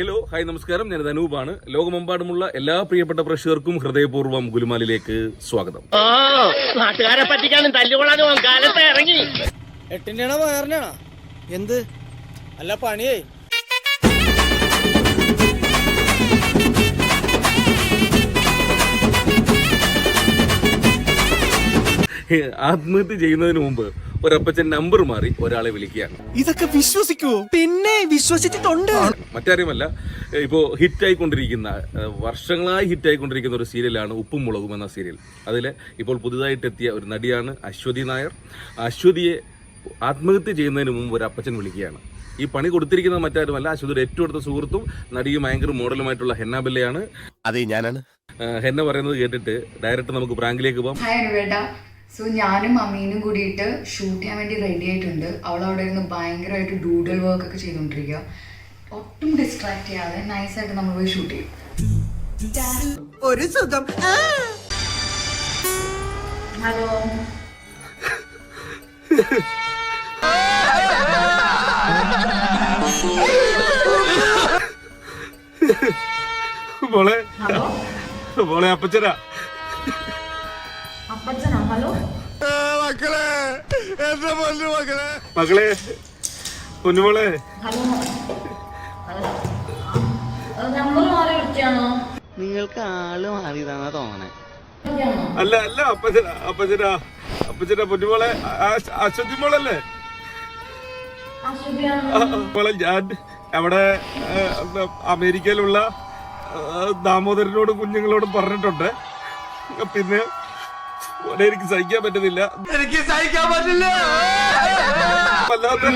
Hello hi നമസ്കാരം. ഞാൻ അനൂപാണ് ലോകമെമ്പാടുമുള്ള എല്ലാ പ്രിയപ്പെട്ട പ്രേക്ഷകർക്കും ഹൃദയപൂർവം ഗുലുമാലിലേക്ക് സ്വാഗതം. നാട്ടുകാരെ പറ്റിക്കാനും തല്ലുകൊള്ളാനും കാലത്ത് ഇറങ്ങി. എട്ടിന്റെ ആണോ പതിനാറിന്റെ എന്ത്? അല്ല പണിയേ. ആത്മഹത്യ ചെയ്യുന്നതിന് മുമ്പ് ഒരപ്പച്ചൻ നമ്പർ മാറി ഒരാളെ വിളിക്കുകയാണ്. ഇതൊക്കെ വിശ്വസിക്കുവോ? പിന്നെ വിശ്വസിച്ചിട്ടുണ്ട്. മറ്റാരുമല്ല ഇപ്പോ ഹിറ്റ് ആയിക്കൊണ്ടിരിക്കുന്ന വർഷങ്ങളായി ഹിറ്റ് ഹിറ്റായിക്കൊണ്ടിരിക്കുന്ന ഒരു സീരിയലാണ് ഉപ്പും മുളകും എന്ന സീരിയൽ. അതിൽ ഇപ്പോൾ പുതുതായിട്ട് എത്തിയ ഒരു നടിയാണ് അശ്വതി നായർ. അശ്വതിയെ ആത്മഹത്യ ചെയ്യുന്നതിന് മുമ്പ് ഒരു അപ്പച്ചൻ വിളിക്കുകയാണ്. ഈ പണി കൊടുത്തിരിക്കുന്ന മറ്റാരുമല്ല അശ്വതിയുടെ ഏറ്റവും അടുത്ത സുഹൃത്തും നടിയും ഭയങ്കര മോഡലുമായിട്ടുള്ള ഹെന്ന ബെല്ലയാണ്. അതെ ഞാനാണ്. ഹെന്ന പറയുന്നത് കേട്ടിട്ട് ഡയറക്റ്റ് നമുക്ക് പ്രാങ്കിലേക്ക് പോകാം. സോ ഞാനും അമ്മീനും കൂടിയിട്ട് ഷൂട്ട് ചെയ്യാൻ വേണ്ടി റെഡി ആയിട്ടുണ്ട്. അവൾ അവിടെ ഇരുന്ന് ഭയങ്കരമായിട്ട് ഡൂഡൽ വർക്ക് ഒക്കെ ചെയ്തുകൊണ്ടിരിക്കുക. ഒട്ടും ഡിസ്ട്രാക്ട് ചെയ്യാതെ നൈസായിട്ട് നമ്മൾ പോയി ഷൂട്ട് ചെയ്യും. ഒരു സുഖം. ഹലോ മോളെ. ഹലോ മോളെ അപ്പച്ചനാ. മക്കളെ എന്റെ പൊന്നു മക്കളെ? മകളെ പൊന്നുമോളെ ഹലോ. നമ്പർ മാറി വിളിക്കാണോ? നിങ്ങൾക്ക് ആൾ മാറിയതാണാ തോന്നണേ? അല്ല അല്ല അപ്പച്ചന അപ്പച്ചന അപ്പച്ചന പൊന്നുമോളെ അശ്വതി മോളല്ലേ? മോളെ ഞാൻ അവിടെ അമേരിക്കയിലുള്ള ദാമോദരനോട് ദാമോദരനോടും കുഞ്ഞുങ്ങളോടും പറഞ്ഞിട്ടുണ്ട്. പിന്നെ മോനെ എനിക്ക് സഹിക്കാൻ പറ്റുന്നില്ല. എനിക്ക് സഹിക്കാൻ പറ്റില്ല. വല്ലാത്ത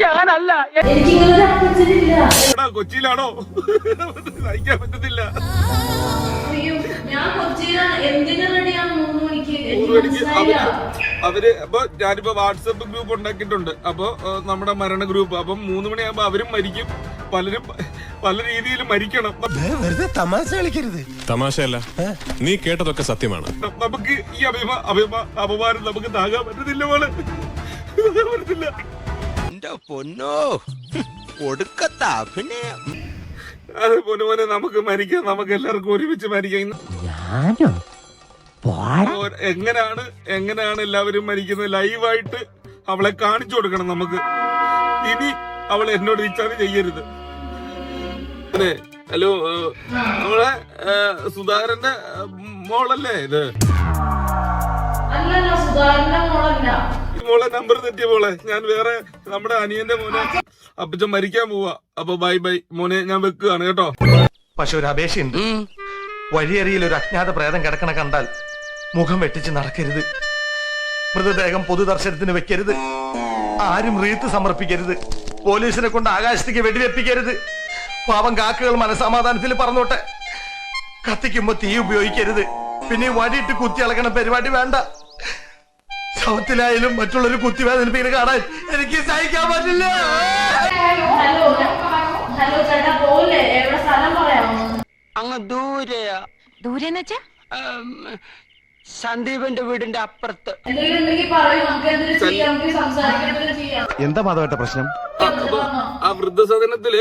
ഞാനല്ല. എനിക്കിങ്ങനെ കൊച്ചിയിലാണോ? സഹിക്കാൻ പറ്റുന്നില്ല. അവർ അപ്പൊ ഞാനിപ്പോ വാട്സപ്പ് ഗ്രൂപ്പ് ഉണ്ടാക്കിയിട്ടുണ്ട്. അപ്പൊ നമ്മുടെ മരണ ഗ്രൂപ്പ്. അപ്പം മൂന്ന് മണിയാകുമ്പോ അവരും മരിക്കും. പലരും പല രീതിയിൽ മരിക്കണം. വെറുതെ തമാശ കളിക്കരുത്. തമാശയല്ല. നീ കേട്ടതൊക്കെ സത്യമാണ്. നമുക്ക് ഈ അഭിമ അഭിമ അപമാനം നമുക്ക് താങ്ങാൻ പറ്റുന്നില്ല മോളെ. പറ്റത്തില്ല എന്റെ പൊന്നോ കൊടുക്കത്ത അഭിനയം. അത് പോലെ പോലെ നമുക്ക് മരിക്കാം. നമുക്ക് എല്ലാവർക്കും ഒരുമിച്ച് മരിക്കാം. ഓ- എങ്ങനെയാണ് എങ്ങനെയാണ് എല്ലാവരും മരിക്കുന്നത്? ലൈവായിട്ട് അവളെ കാണിച്ചു കൊടുക്കണം നമുക്ക്. ഇനി അവൾ എന്നോട് റീചാർജ് ചെയ്യരുത്. അതെ ഹലോ നമ്മളെ സുധാകരന്റെ മോളല്ലേ ഇത്? മോളെ നമ്പർ തെറ്റിയ മോളെ. ഞാൻ വേറെ നമ്മുടെ അനിയന്റെ മോനെ അപ്പച്ചൻ മരിക്കാൻ പോവാ. അപ്പൊ ബൈ ബൈ. മോനെ ഞാൻ വെക്കുകയാണ് കേട്ടോ. പക്ഷെ ഒരു അപേക്ഷയുണ്ട്. വഴിയറിയിൽ ഒരു അജ്ഞാത പ്രേതം കിടക്കണ കണ്ടാൽ മുഖം വെട്ടിച്ച് നടക്കരുത്. മൃതദേഹം പൊതുദർശനത്തിന് വെക്കരുത്. ആരും റീത്ത് സമർപ്പിക്കരുത്. പോലീസിനെ കൊണ്ട് ആകാശത്തേക്ക് വെടിവെപ്പിക്കരുത്. പാവം കാക്കകൾ മനസമാധാനത്തിൽ പറഞ്ഞോട്ടെ കത്തിക്കുമ്പോ തീ ഉപയോഗിക്കരുത്. പിന്നെ വടിയിട്ട് കുത്തി അളക്കണ പരിപാടി വേണ്ട. ശവത്തിലായാലും മറ്റുള്ളൊരു കുത്തി വേദനിപ്പിക്കുന്നത് കാണാൻ എനിക്ക് സഹിക്കാൻ പറ്റില്ല. അങ്ങ് ദൂരെയാ. ദൂരെന്ന് വെച്ചാ? സന്ദീപിന്റെ വീടിന്റെ അപ്പുറത്ത്. എന്താ മാധവട്ട പ്രശ്നം? ആ വൃദ്ധസദനത്തിൽ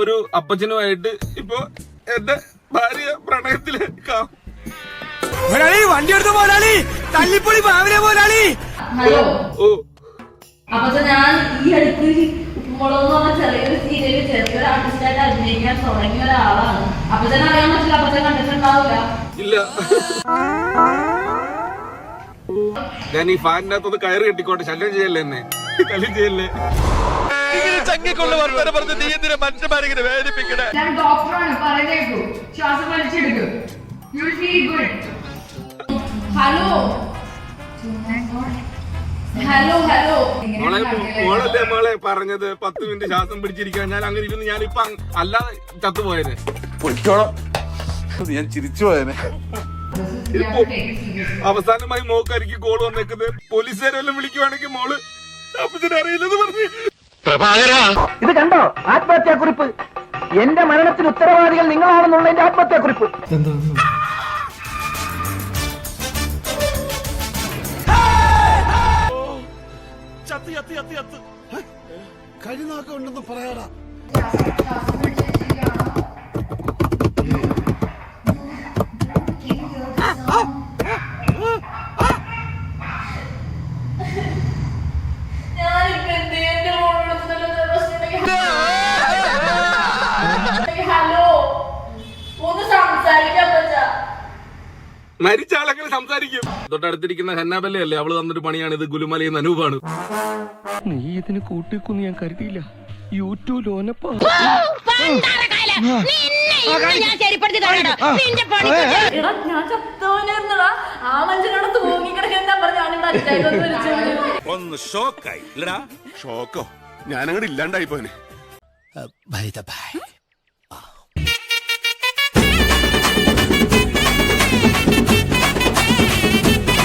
ഒരു അപ്പച്ചനുമായിട്ട് ഇപ്പൊ എന്റെ ഭാര്യ പ്രണയത്തിൽ വണ്ടി എടുത്ത മുതലാളി? തല്ലിപ്പൊളി ഭാവിനെ പോരാളി ഓ. അപ്പൊ ഞാൻ ഈ അടുത്ത് ഉപ്പുമുളക് എന്ന് പറഞ്ഞ ചെറിയൊരു സീരിയലിൽ ചെറിയൊരു ആർട്ടിസ്റ്റായിട്ട് അഭിനയിക്കാൻ തുടങ്ങിയ ഒരാളാണ്. അപ്പൊ തന്നെ അറിയാൻ പറ്റില്ല. അപ്പൊ തന്നെ കണ്ടിട്ടുണ്ടാവില്ല ഇല്ല. ഞാൻ ഈ ഫാനിന്റെ അകത്തൊന്ന് കയറ് കെട്ടിക്കോട്ടെ. ശല്യം ചെയ്യല്ലേ എന്നെ? ശല്യം ചെയ്യല്ലേ? ചങ്ങിക്കൊള്ള വർത്തമാനം പറഞ്ഞ് നീ എന്തിനാ മനുഷ്യന്മാരെങ്ങനെ വേദനിപ്പിക്കണേ? ഞാൻ ഡോക്ടറാണ്. പറഞ്ഞേക്കൂ ശ്വാസം വലിച്ചെടുക്കും. You will feel good hello hello hello മോളെ മോളല്ലേ മോളെ പറഞ്ഞത്? പത്ത് മിനിറ്റ് ശ്വാസം പിടിച്ചിരിക്കാൻ ഞാൻ അങ്ങനെ ഇരുന്ന് ഞാൻ ഇപ്പൊ അല്ലാതെ ചത്തുപോയത്. ഞാൻ ചിരിച്ചു പോയനെ. അവസാനമായി മോക്കായിരിക്കും ഗോൾ വന്നേക്കുന്നത് പോലീസുകാരെല്ലാം വിളിക്കുവാണെങ്കിൽ മോൾ അറിയില്ലെന്ന് പറഞ്ഞു. ഇത് കണ്ടോ? ആത്മഹത്യാ കുറിപ്പ് എന്റെ മരണത്തിന് ഉത്തരവാദികൾ നിങ്ങളാണെന്നുള്ള എന്റെ ആത്മഹത്യാ കുറിപ്പ് കഴിഞ്ഞാക്കുണ്ടെന്ന് ഞാനിപ്പോ എന്ത് ചെയ്യും? എന്റെ മോളോട് നല്ല പ്രശ്നമുണ്ടെങ്കിൽ ഹലോ ഒന്ന് സംസാരിക്കാൻ പറ്റാ മരിച്ച ആളെങ്ങനെ സംസാരിക്കും. തൊട്ടടുത്തിരിക്കുന്ന ഹന്നാബല്ലേ അല്ലേ അവൾ തന്നൊരു പണിയാണ് ഇത്. ഗുലുമല നിന്ന് അനൂപാണ്. നീ ഇതിന് കൂട്ടിക്കൊന്ന് ഞാൻ കരുതിയില്ല. യൂട്യൂബ് ലോനപ്പാ ഒന്ന് ഷോക്കായി. ഷോക്കോ? ഞാനങ്ങോട്ട് ഇല്ലാണ്ടായി പോനെ ബൈ ബൈ